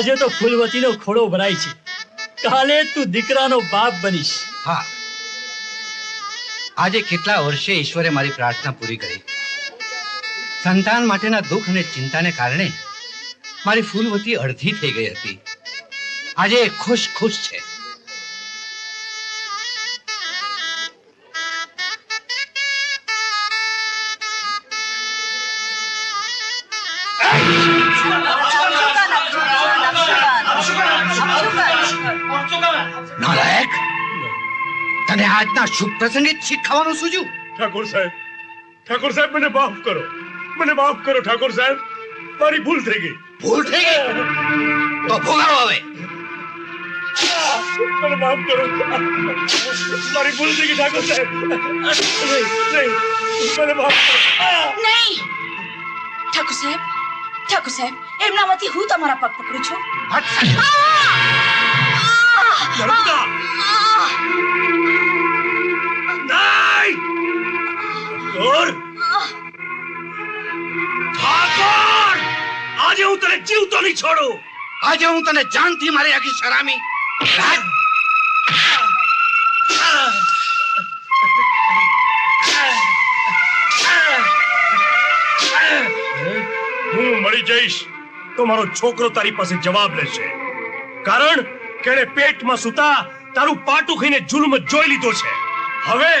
આજે તો ફૂલવતીનો ખોડો ભરાય છે. કાલે તું દીકરાનો બાપ બનીશ. હા. આજે કેટલા વર્ષે ઈશ્વરે મારી પ્રાર્થના પૂરી કરી? સંતાન માટેના દુઃખ અને ચિંતાને કારણે મારી ફૂલવતી અડધી થઈ ગઈ હતી. આજે ખુશ ખુશ છે. તને આજના શુભ પ્રસંગે શીખવાનું શીખ ખાવાનું સૂજ્યું? ઠાકોર સાહેબ ઠાકોર સાહેબ મને માફ કરો. મને માફ કરો ઠાકોર સાહેબ. મારી ભૂલ થઈ ગઈ. ભૂલ થઈ ગઈ? તો ભોગાડો હવે. મને માફ કરો. મારી ભૂલ થઈ ગઈ ઠાકોર સાહેબ. નહીં નહીં મને માફ કરો. નહીં. ઠાકોર સાહેબ ઠાકોર સાહેબ એમનામાંથી હું તમારા પગ પકડું છું? નર્મદા તને જીવતો નહીં છોડું. આજે હું તને જાનથી મારી આખી શરામી. હું મળી જઈશ તો મારો છોકરો તારી પાસે જવાબ લેશે. કારણ કે એણે પેટમાં સુતા તારું પાટું ખાઈને જુલ્મ જોઈ લીધો છે. હવે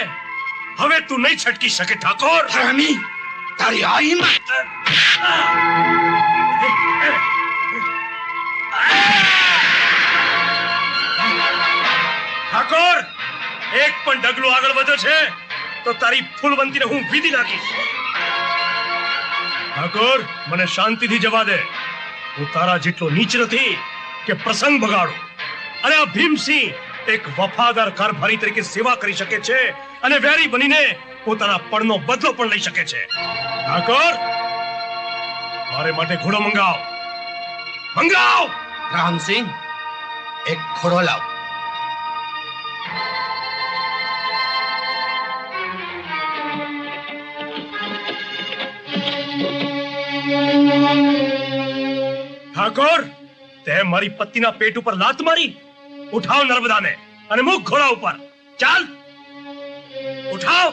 હવે તું નહીં છટકી શકે ઠાકોર. હરામી તારી આ ઠાકોર, એક પણ ડગલું આગળ વધ્યો છે, તો તારી ફૂલવંતીને હું વિધિ નાખીશ. ઠાકોર, મને શાંતિથી જવા દે. હું તારા જેટલો નીચ નથી કે પ્રસંગ બગાડો. અને આ ભીમસિંહ એક વફાદાર કારભારી તરીકે સેવા કરી શકે છે અને વેરી બનીને પોતાના પણનો બદલો પણ લઈ શકે છે. ઠાકોર, મારે માટે ઘોડો મંગાવ. મંગાવ! રામસિંહ, એક ઘોડો લાવ. ઠાકોર તે મારી પત્નીના પેટ ઉપર લાત મારી, ઉઠાવ નર્મદાને અને મુખ ઘોડા ઉપર. ચાલ. ઉઠાવ.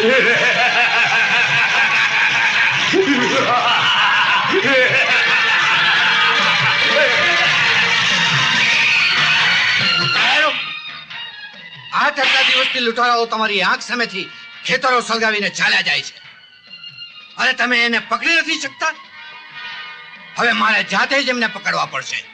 આઠ આટલા દિવસથી લૂંટારાઓ તમારી આંખ સામેથી ખેતરો સળગાવીને ચાલ્યા જાય છે. અરે તમે એને પકડી નથી શકતા? હવે મારે જાતે જ એમને પકડવા પડશે.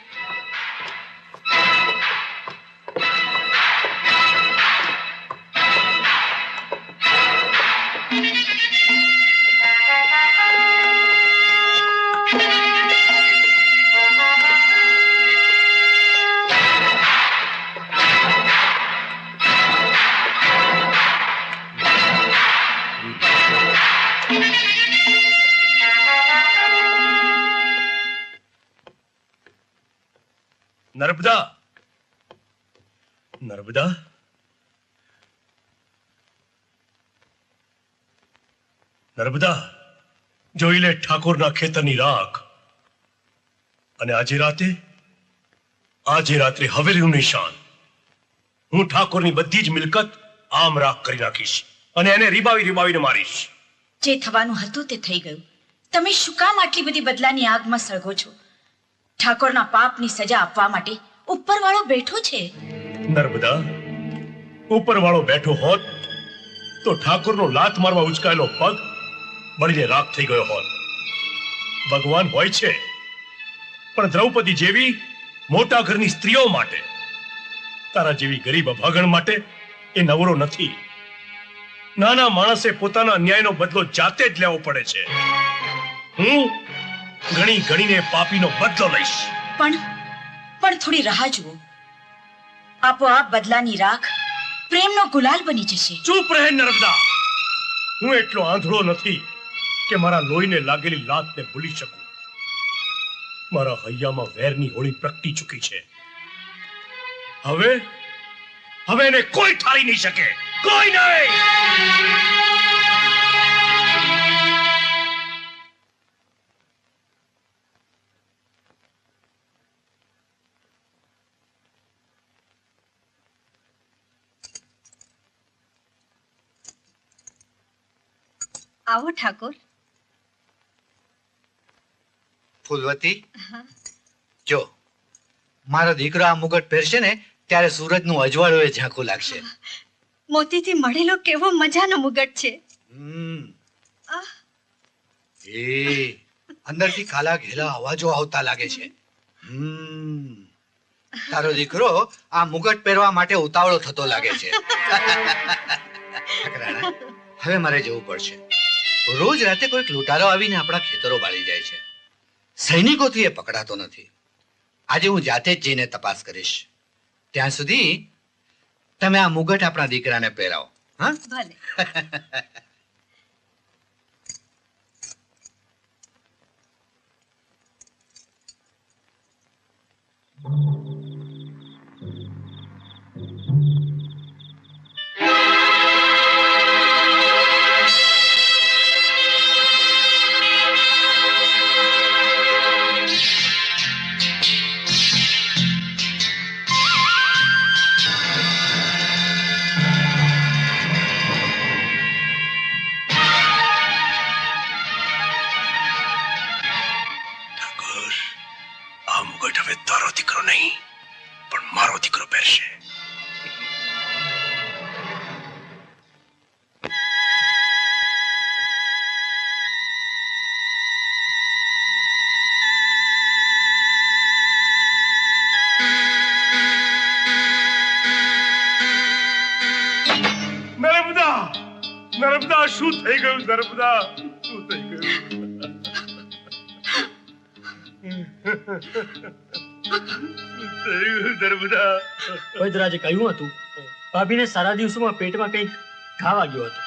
નર્મદા જોઈ લે ઠાકોરના ખેતરની રાખ. અને આજે રાતે? આજે રાત્રે હવેલીનું નિશાન. હું ઠાકોરની બધી જ મિલકત આમ રાખ કરી નાખીશ. અને એને રીબાવી રીબાવીને મારીશ. જે થવાનું હતું તે થઈ ગયું. તમે શું કામ આટલી બધી બદલાની આગમાં સળગો છો? ઠાકોરના પાપની સજા આપવા માટે ઉપરવાળો બેઠો છે. નર્મદા, ઉપરવાળો બેઠો હોત તો ઠાકોરનો લાત મારવા ઉચકાયેલો પગ બળીને રાખ થઈ ગયો હોત. ભગવાન હોય છે, પણ દ્રૌપદી જેવી મોટા ઘરની સ્ત્રીઓ માટે, તારા જેવી ગરીબ અભાગણ માટે એ નવરો નથી. નાના માણસે પોતાના અન્યાયનો બદલો જાતે જ લેવો પડે છે. હું ગણી ગણીને પાપીનો બદલો લઈશ. પણ પણ થોડી રાહ જુઓ. આપોઆપ બદલાની રાખ પ્રેમનો ગુલાલ બની જશે. ચૂપ રહે નર્મદા. હું એટલો આંધળો નથી કે મારા લોહીને લાગેલી લાતને ભૂલી શકું. મારા હૈયામાં વેરની હોળી પ્રગટી ચૂકી છે. હવે હવે એને કોઈ ઠારી નહીં શકે. કોઈ નહીં! આવો ઠાકોર. ફૂલવતી જો મારો દીકરો આ મુગટ પહેરશે ને ત્યારે સૂરજનું અજવાળું એ ઝાંખું લાગશે. મોતીથી મળેલો કેવો મજાનો મુગટ છે. એ અંદરથી કાલા ઘેલા અવાજો આવતા લાગે છે. હમ. તારો દીકરો આ મુગટ પહેરવા માટે ઉતાવળો થતો લાગે છે. હવે મારે જવું પડશે. રોજ રાતે કોઈક લૂંટારો આવીને આપણા ખેતરો બાળી જાય છે. સૈનિકોથી એ પકડાતો નથી. આજે હું જાતે જ જઈને તપાસ કરીશ. ત્યાં સુધી તમે આ મુગટ આપણા દીકરાને પહેરાવો. ભલે. ઠાકોર આ હવે તારો દીકરો નહીં, પણ મારો દીકરો પહેરશે. નર્મદા નર્મદા, શું થઈ ગયું? નર્મદા, શું થઈ ગયું? નર્મદા. વૈદરાજે કહ્યું હતું ભાભીને સારા દિવસોમાં પેટમાં કંઈક ઘા વાગ્યો હતો.